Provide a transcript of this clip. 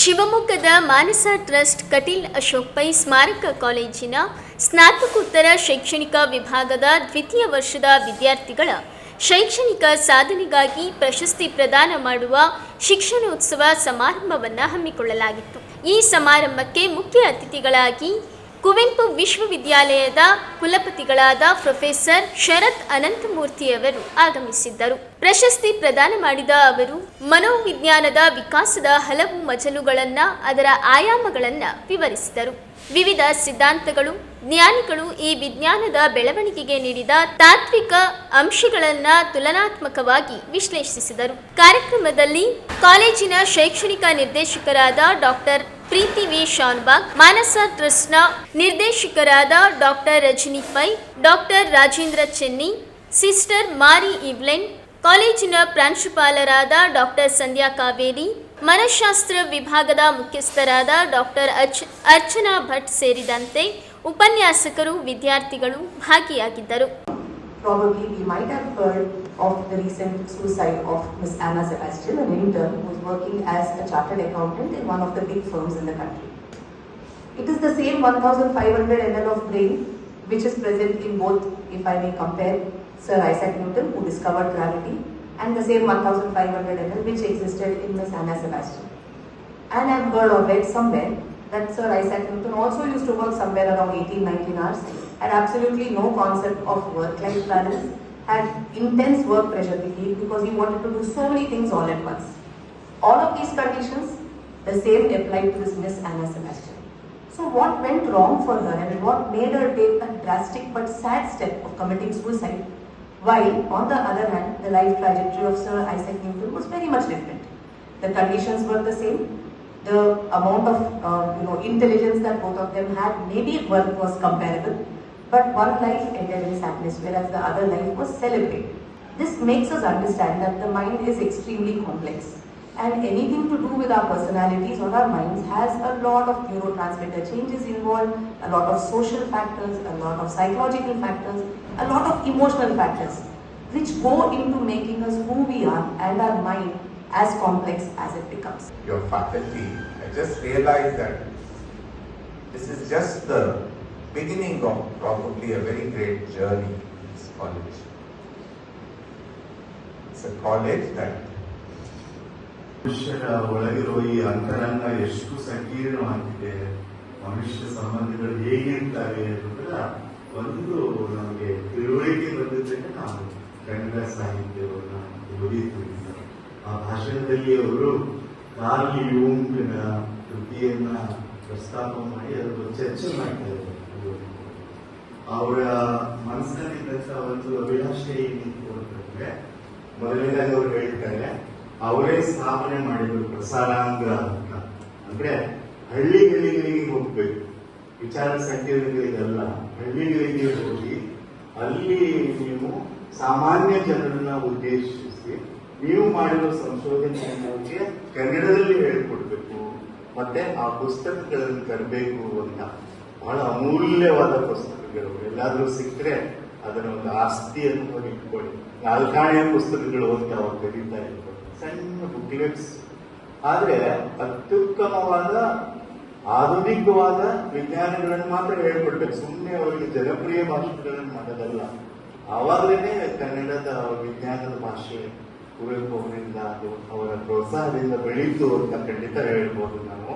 ಶಿವಮೊಗ್ಗದ ಮಾನಸ ಟ್ರಸ್ಟ್ ಕಟೀಲ್ ಅಶೋಕ್ ಪೈ ಸ್ಮಾರಕ ಕಾಲೇಜಿನ ಸ್ನಾತಕೋತ್ತರ ಶೈಕ್ಷಣಿಕ ವಿಭಾಗದ ದ್ವಿತೀಯ ವರ್ಷದ ವಿದ್ಯಾರ್ಥಿಗಳ ಶೈಕ್ಷಣಿಕ ಸಾಧನೆಗಾಗಿ ಪ್ರಶಸ್ತಿ ಪ್ರದಾನ ಮಾಡುವ ಶಿಕ್ಷಣೋತ್ಸವ ಸಮಾರಂಭವನ್ನು ಹಮ್ಮಿಕೊಳ್ಳಲಾಗಿತ್ತು. ಈ ಸಮಾರಂಭಕ್ಕೆ ಮುಖ್ಯ ಅತಿಥಿಗಳಾಗಿ ಕುವೆಂಪು ವಿಶ್ವವಿದ್ಯಾಲಯದ ಕುಲಪತಿಗಳಾದ ಪ್ರೊಫೆಸರ್ ಶರತ್ ಅನಂತಮೂರ್ತಿಯವರು ಆಗಮಿಸಿದ್ದರು. ಪ್ರಶಸ್ತಿ ಪ್ರದಾನ ಮಾಡಿದ ಅವರು, ಮನೋವಿಜ್ಞಾನದ ವಿಕಾಸದ ಹಲವು ಮಜಲುಗಳನ್ನು ಅದರ ಆಯಾಮಗಳನ್ನು ವಿವರಿಸಿದರು. ವಿವಿಧ ಸಿದ್ಧಾಂತಗಳು ಜ್ಞಾನಿಗಳು ಈ ವಿಜ್ಞಾನದ ಬೆಳವಣಿಗೆಗೆ ನೀಡಿದ ತಾತ್ವಿಕ ಅಂಶಗಳನ್ನು ತುಲನಾತ್ಮಕವಾಗಿ ವಿಶ್ಲೇಷಿಸಿದರು. ಕಾರ್ಯಕ್ರಮದಲ್ಲಿ ಕಾಲೇಜಿನ ಶೈಕ್ಷಣಿಕ ನಿರ್ದೇಶಕರಾದ ಡಾಕ್ಟರ್ ಪ್ರೀತಿ ವಿ. ಶಾನ್ಬಾಗ್, ಮಾನಸ ಟ್ರಸ್ಟ್ನ ನಿರ್ದೇಶಕರಾದ doctor Rajani Pai, doctor Rajendra Chenni, sister Mary Evelyn, ಕಾಲೇಜಿನ ಪ್ರಾಂಶುಪಾಲರಾದ ಡಾಕ್ಟರ್ ಸಂಧ್ಯಾ ಕಾವೇರಿ, ಮನಃಶಾಸ್ತ್ರ ವಿಭಾಗದ ಮುಖ್ಯಸ್ಥರಾದ ಡಾಕ್ಟರ್ ಅರ್ಚ, ಅರ್ಚನಾ ಭಟ್ ಸೇರಿದಂತೆ ಉಪನ್ಯಾಸಕರು ವಿದ್ಯಾರ್ಥಿಗಳು ಭಾಗಿಯಾಗಿದ್ದರು Probably we might have heard of the recent suicide of Miss Anna Sebastian, an intern who was working as a chartered accountant in one of the big firms in the country. It is the same 1500 ml of brain which is present in both, if I may compare, Sir Isaac Newton who discovered gravity and the same 1500 ml which existed in Miss Anna Sebastian. And I've heard or read somewhere that Sir Isaac Newton also used to work somewhere around 18-19 hours, had absolutely no concept of work-life balance, had intense work pressure because he wanted to do so many things all at once. All of these conditions, the same applied to Miss Anna Sebastian. So what went wrong for her and what made her take a drastic but sad step of committing suicide? While on the other hand, the life trajectory of Sir Isaac Newton was very much different. The conditions were the same. The amount of uh, you know intelligence that both of them had, maybe one was comparable, but one life ended in sadness, whereas the other life was celebrated. This makes us understand that the mind is extremely complex, and anything to do with our personalities or our minds has a lot of neurotransmitter changes involved, a lot of social factors, a lot of psychological factors, a lot of emotional factors, which go into making us who we are and our mind as complex as it becomes. your faculty, I just realized that this is just the beginning of probably a very great journey in this college. It's a college that ಮನುಷ್ಯರ ಒಳಗಿರುವ ಈ ಅಂತರಂಗ ಎಷ್ಟು ಸಂಕೀರ್ಣವಾಗಿದೆ ಮನುಷ್ಯ ಸಂಬಂಧಗಳು ಹೇಗಿರ್ತವೆ ಅನ್ನೋದರ ಒಂದು ನಮಗೆ ತಿಳುವಳಿಕೆ ಬಂದಿದ್ದಕ್ಕೆ ನಾವು ಕನ್ನಡ ಸಾಹಿತ್ಯವನ್ನು ಓದಿದ್ದೀವಿ ಆ ಭಾಷಣದಲ್ಲಿ ಅವರು ಕಾರ್ಲ್ ಯೂಂಗ್ನ ಕೃತಿಯನ್ನ ಪ್ರಸ್ತಾಪ ಮಾಡಿ ಅದರ ಚರ್ಚೆ ಮಾಡ್ತಾ ಇದ್ದಾರೆ ಅವರ ಕೆಲಸ ಒಂದು ಅಭಿಲಾಷೆ ಏನಿತ್ತು ಅಂತಂದ್ರೆ, ಮೊದಲನೇದಾಗಿ ಅವರು ಹೇಳ್ತಾರೆ, ಅವರೇ ಸ್ಥಾಪನೆ ಮಾಡಿದ್ರು ಪ್ರಸಾರಾಂಗ ಅಂತ. ಅಂದ್ರೆ ಹಳ್ಳಿಗಳಿಗೆ ಹೋಗ್ಬೇಕು. ವಿಚಾರ ಸಂಕೀರ್ಣಗಳಿಗೆಲ್ಲ ಹಳ್ಳಿಗಳಿಗೆ ಹೋಗಿ ಅಲ್ಲಿ ನೀವು ಸಾಮಾನ್ಯ ಜನರನ್ನ ಉದ್ದೇಶಿಸಿ ನೀವು ಮಾಡಿರೋ ಸಂಶೋಧನೆಯ ಕನ್ನಡದಲ್ಲಿ ಹೇಳ್ಕೊಡ್ಬೇಕು, ಮತ್ತೆ ಆ ಪುಸ್ತಕಗಳನ್ನು ತರಬೇಕು ಅಂತ ಬಹಳ ಅಮೂಲ್ಯವಾದ ಪುಸ್ತಕಗಳು. ಎಲ್ಲಾದರೂ ಸಿಕ್ಕರೆ ಅದರ ಒಂದು ಆಸ್ತಿಯನ್ನು ಇಟ್ಕೊಳ್ಳಿ. ನಾಲ್ಕಾಣೆಯ ಪುಸ್ತಕಗಳು ಅಂತ ಅವ್ರು ಕರೀತಾ ಇದ್ರು. ಸಣ್ಣ ಬುಕ್ಲೆಟ್ಸ್ ಆದ್ರೆ ಅತ್ಯುತ್ತಮವಾದ, ಆಧುನಿಕವಾದ ವಿಜ್ಞಾನಗಳನ್ನು ಮಾತ್ರ ಹೇಳ್ಕೊಡ್ಬೇಕು. ಸುಮ್ಮನೆ ಅವರಿಗೆ ಜನಪ್ರಿಯ ಭಾಷೆಗಳನ್ನು ಮಾಡೋದಲ್ಲ. ಆವಾಗಲೇ ಕನ್ನಡದ ವಿಜ್ಞಾನದ ಭಾಷೆ ಕುವೆಂಪು ಅವರಿಂದ ಅದು ಅವರ ಪ್ರೋತ್ಸಾಹದಿಂದ ಬೆಳೀತು ಅಂತ ಖಂಡಿತ ಹೇಳ್ಬೋದು ನಾವು.